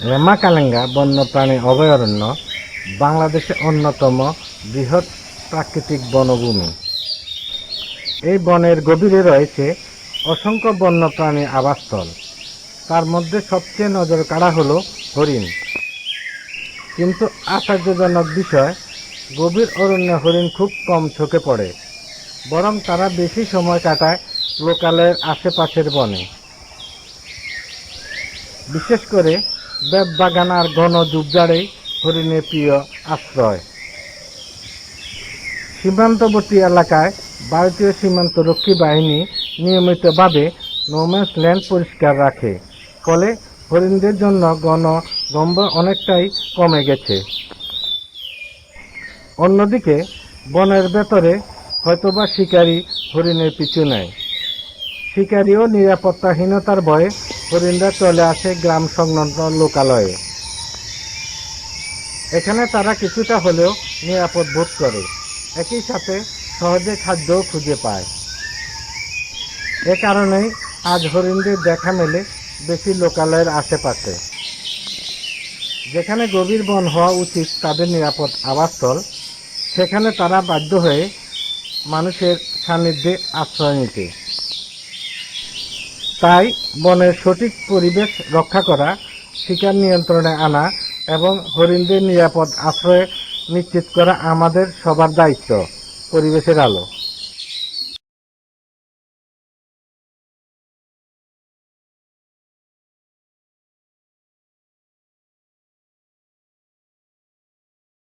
রেমাকালেঙ্গা বন্যপ্রাণী অভয়ারণ্য বাংলাদেশের অন্যতম বৃহৎ প্রাকৃতিক বনভূমি। এই বনের গভীরে রয়েছে অসংখ্য বন্যপ্রাণী আবাসস্থল। তার মধ্যে সবচেয়ে নজর কাড়া হলো হরিণ। কিন্তু আশ্চর্যজনক বিষয়, গভীর অরণ্যে হরিণ খুব কম চোখে পড়ে, বরং তারা বেশি সময় কাটায় লোকালের আশেপাশের বনে। বিশেষ করে বেতবাগান আর ঘন ঝুপঝাড়েই হরিণের প্রিয় আশ্রয়। সীমান্তবর্তী এলাকায় ভারতীয় সীমান্ত রক্ষী বাহিনী নিয়মিতভাবে নোম্যান্স ল্যান্ড পরিষ্কার রাখে, ফলে হরিণদের জন্য গণ গম্ব অনেকটাই কমে গেছে। অন্যদিকে, বনের ভেতরে হয়তোবা শিকারী হরিণের পিছু নেয়। শিকারী ও নিরাপত্তাহীনতার ভয়ে হরিণরা চলে আসে গ্রাম সংলগ্ন লোকালয়ে। এখানে তারা কিছুটা হলেও নিরাপদ বোধ করে। একই সাথে সহজে খাদ্যও খুঁজে পায়। এ কারণেই আজ হরিণদের দেখা মেলে বেশি লোকালয়ের আশেপাশে। যেখানে গভীর বন হওয়া উচিত তাদের নিরাপদ আবাসস্থল, সেখানে তারা বাধ্য হয়ে মানুষের সান্নিধ্যে আশ্রয় নিতে। তাই বনের সঠিক পরিবেশ রক্ষা করা, শিকার নিয়ন্ত্রণে আনা এবং হরিণদের নিরাপদ আশ্রয় নিশ্চিত করা আমাদের সবার দায়িত্ব, পরিবেশের আলো।